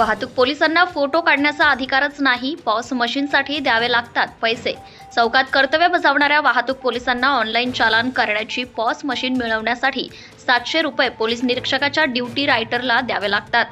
वाहतूक पोलिसांना फोटो काढण्याचा अधिकारच नाही. पॉस मशीनसाठी द्यावे लागतात पैसे. चौकात कर्तव्य बजावणाऱ्या वाहतूक पोलिसांना ऑनलाईन चालान करण्याची पॉस मशीन मिळवण्यासाठी सातशे रुपये पोलीस निरीक्षकाच्या ड्युटी रायटरला द्यावे लागतात.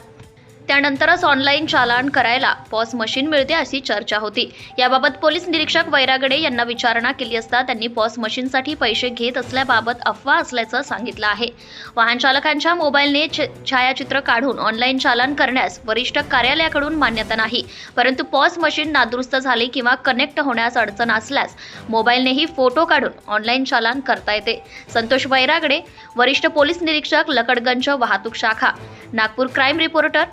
त्यानंतरच ऑनलाईन चालान करायला पॉस मशीन मिळते अशी चर्चा होती. याबाबत पोलीस निरीक्षक वैरागडे यांना विचारणा केली असता त्यांनी पॉस मशीनसाठी पैसे घेत असल्याबाबत अफवा असल्याचं सांगितलं आहे. वाहन चालकांच्या मोबाईलने छ- छायाचित्र काढून ऑनलाईन चालान करण्यास वरिष्ठ कार्यालयाकडून मान्यता नाही. परंतु पॉस मशीन नादुरुस्त झाली किंवा कनेक्ट होण्यास अडचण असल्यास मोबाईलनेही फोटो काढून ऑनलाईन चालान करता येते. संतोष वैरागडे वरिष्ठ पोलीस निरीक्षक लकडगंज वाहतूक शाखा नागपूर क्राईम रिपोर्टर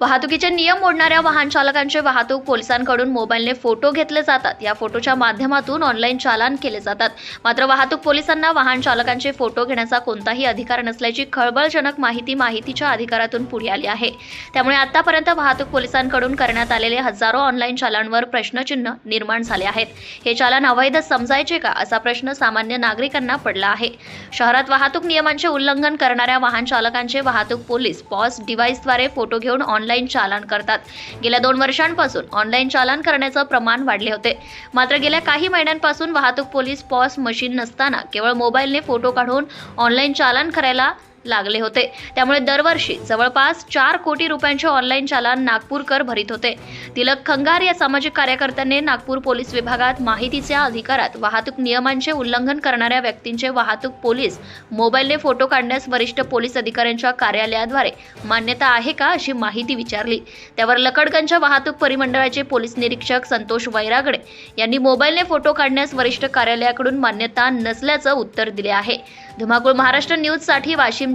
वाहतुकीचे नियम मोडणाऱ्या वाहन चालकांचे वाहतूक पोलिसांकडून मोबाईलने फोटो घेतले जातात. या फोटोच्या माध्यमातून ऑनलाईन चालान केले जातात. मात्र वाहतूक पोलिसांना वाहन चालकांचे फोटो घेण्याचा कोणताही अधिकार नसल्याची खळबळजनक माहिती माहितीच्या अधिकारातून पुढे आली आहे. त्यामुळे आतापर्यंत वाहतूक पोलिसांकडून करण्यात आलेले हजारो ऑनलाईन चालांवर प्रश्नचिन्ह निर्माण झाले आहेत. हे चालान अवैध समजायचे का? असा प्रश्न सामान्य नागरिकांना पडला आहे. शहरात वाहतूक नियमांचे उल्लंघन करणाऱ्या वाहन चालकांचे वाहतूक पोलीस पॉस डिव्हाइसद्वारे फोटो घेऊन ऑनलाईन चालान करतात. गेल्या दोन वर्षांपासून ऑनलाईन चालान करण्याचं प्रमाण वाढले होते. मात्र गेल्या काही महिन्यांपासून वाहतूक पोलीस पॉस मशीन नसताना केवळ मोबाईलने फोटो काढून ऑनलाईन चालान करायला लागले होते. त्यामुळे दरवर्षी जवळपास चार कोटी रुपयांचे ऑनलाईन चालान नागपूरकर भरीत होते. तिलक खंगार या सामाजिक कार्यकर्त्यांनी नागपूर पोलीस विभागात माहितीच्या अधिकारात वाहतूक नियमांचे उल्लंघन करणाऱ्या व्यक्तींचे वाहतूक पोलीस मोबाईलने फोटो काढण्यास वरिष्ठ पोलीस अधिकाऱ्यांच्या कार्यालयाद्वारे मान्यता आहे का अशी माहिती विचारली. त्यावर लकडगंजच्या वाहतूक परिमंडळाचे पोलीस निरीक्षक संतोष वैरागडे यांनी मोबाईलने फोटो काढण्यास वरिष्ठ कार्यालयाकडून मान्यता नसल्याचं उत्तर दिले आहे. धुमाकूळ महाराष्ट्र न्यूजसाठी वाशिम